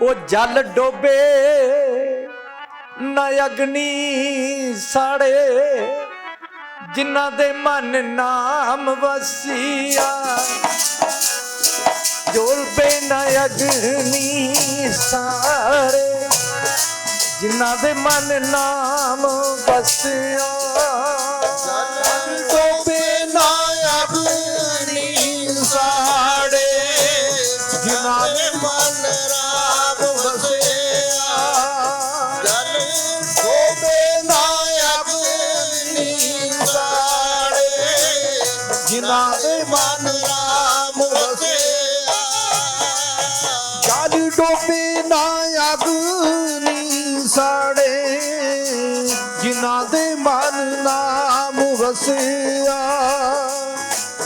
ਉਹ ਜਲ ਡੋਬੇ, ਨਾ ਅਗਨੀ ਸਾੜੇ। ਜਿਨ੍ਹਾਂ ਦੇ ਮਨ ਨਾਮ ਵਸੀਆ ਜੋਲ ਪੇ ਨਾ ਅਗਨੀ ਸਾੜੇ। ਜਿਨ੍ਹਾਂ ਦੇ ਮਨ ਨਾਮ ਵਸਿਆ ਡੋਬੇ ਨਾ ਅਗਨੀ ਸਾੜੇ। ਜਿਨ੍ਹਾਂ ਦੇ ਮਨ ਜਿਨ੍ਹਾਂ ਦੇ ਮਨ ਰਾਮ ਵਸਿਆ ਜਲ ਡੋਬੇ ਨਾ ਅਗਨੀ ਸਾੜੇ, ਜਿਨ੍ਹਾਂ ਦੇ ਮਨ ਨਾਮ ਵਸਿਆ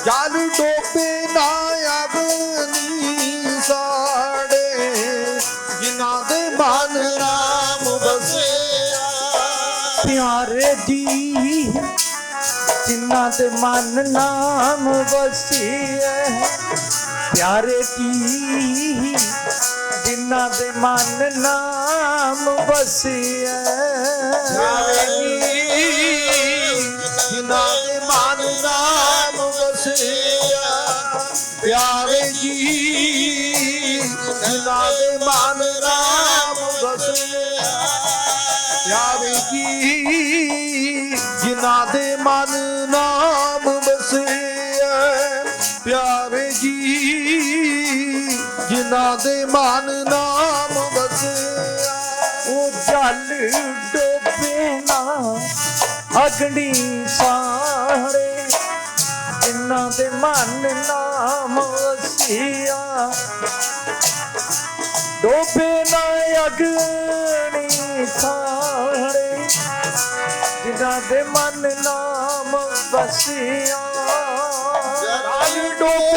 ਜਲ ਡੋਬੇ ਨਾ ਅਗਨੀ ਸਾੜੇ, ਜਿਨ੍ਹਾਂ ਦੇ ਮਨ ਰਾਮ ਵਸਿਆ ਪਿਆਰੇ ਦੀ ਜਿਨ੍ਹਾਂ ਦੇ ਮਨ ਨਾਮ ਵਸੀਐ। ਪਿਆਰੇ ਕੀ ਜਿਨ੍ਹਾਂ ਦੇ ਮਨ ਨਾਮ ਵਸੀਐ। ਪਿਆਰੇ ਜੀ ਜਿਨ੍ਹਾਂ ਦੇ ਮਨ ਨਾਮ ਵਸਿਆ ਪਿਆਰੇ ਜੀ ਜਿਨ੍ਹਾਂ ਦੇ ਮਨ ਨਾਮ ਵਸਿਆ ਪਿਆਰੇ ਜੀ ਜਿਨ੍ਹਾਂ ਦੇ ਮਨ ਜਿਨ੍ਹਾਂ ਦੇ ਮਨ ਨਾਮ ਵਸਿਆ ਉਹ ਜਲ ਡੋਬੇ ਨਾ, ਅਗਨੀ ਸਾੜੇ ਜਿਨ੍ਹਾਂ ਦੇ ਮਨ ਨਾਮ ਵਸੀਆ ਡੋਬੇ ਨਾ ਅਗਨੀ ਸਾੜੇ ਜਿਨ੍ਹਾਂ ਦੇ ਮਨ ਨਾਮ ਵਸੀਆ ਜਲ ਡੋਬੇ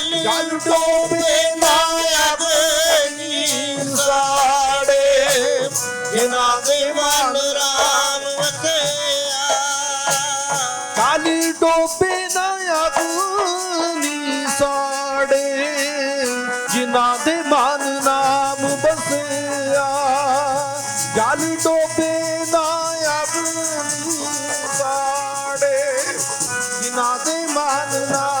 ਜਲ ਜਲ ਡੋਬੇ ਨਾ ਸਾੜੇ ਜਿਨ੍ਹਾਂ ਦੇ ਮਨ ਰਾਮ ਵਸਿਆ ਜਲ ਡੋਬੇ ਨਾ ਅਗਨੀ ਸਾੜੇ ਜਿਨ੍ਹਾਂ ਦੇ ਮਨ ਨਾਮ ਵਸਿਆ ਜਲ ਡੋਬੇ ਨਾ ਅਗਨੀ ਸਾੜੇ ਜਿਨ੍ਹਾਂ ਦੇ ਮਨ ਨਾਮ